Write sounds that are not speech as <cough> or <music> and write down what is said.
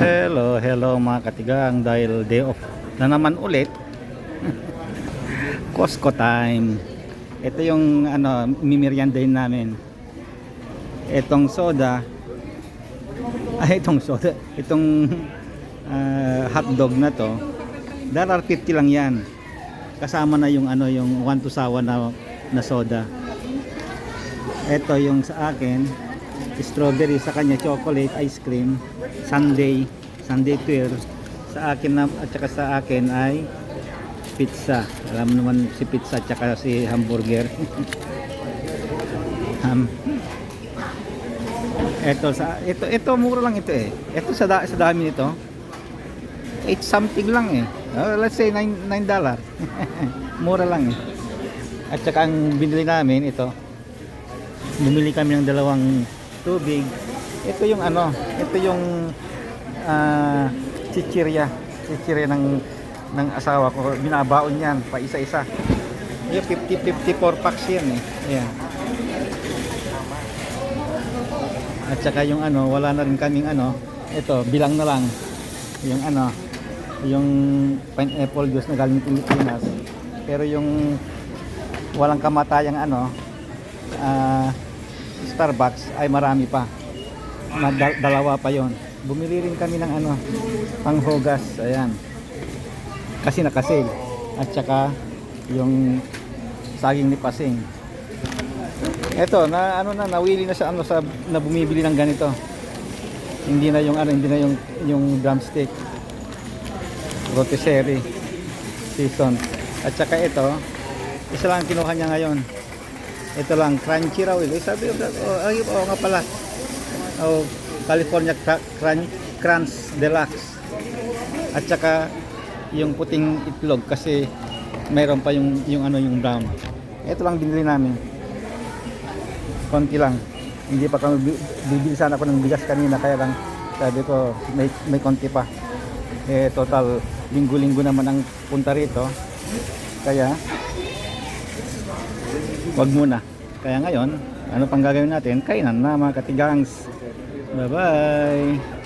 Hello, hello mga katigang dahil day off na naman ulit. Costco time. Ito yung ano, mimeriandahin namin. Itong soda. Ay, itong soda. Itong ah, hotdog na to. Dollar 50 lang yan. Kasama na yung ano, yung 1 to na, na soda. Ito yung sa akin, strawberry sa kanya, chocolate, ice cream, sundae, sundae 12. Sa akin na, at saka sa akin ay pizza. Alam naman si pizza at saka si hamburger. <laughs> Ham. Ito sa ito ito mura lang ito eh. Ito sa da, sa dami nito. 8 something lang eh. Oh, let's say 9 9 dollar. <laughs> mura lang eh. At saka ang binili namin ito. Bumili kami ng dalawang tubig. Ito yung ano, ito yung ah chichirya. Chichirya ng ng asawa ko. Binabaon yan pa isa-isa. Yung 50 54 packs yan eh. Ayan. At saka yung ano, wala na rin kaming ano, ito, bilang na lang. Yung ano, yung pineapple juice na galing Pilipinas. Pero yung walang kamatayang ano, ah, Starbucks ay marami pa. Na, dal- dalawa pa yon. Bumili rin kami ng ano, panghugas. Ayan. Kasi nakasale. At saka yung saging ni Pasing. Eto, na ano na nawili na sa ano sa na bumibili ng ganito. Hindi na yung ano, hindi na yung yung drumstick. Rotisserie season. At saka ito, isa lang ang kinuha niya ngayon. Ito lang, crunchy raw. Eh, sabi ko, oh, ay, oh, nga pala. Oh, California Crunch, Crunch Deluxe. At saka yung puting itlog kasi mayroon pa yung yung ano yung brown. Ito lang binili namin. Konti lang. Hindi pa kami bi- bibili sana ako ng bigas kanina kaya lang sabi ko may may konti pa. Eh total linggo-linggo naman ang punta rito. Kaya wag muna. Kaya ngayon, ano pang gagawin natin? Kainan na mga katigangs. Bye-bye!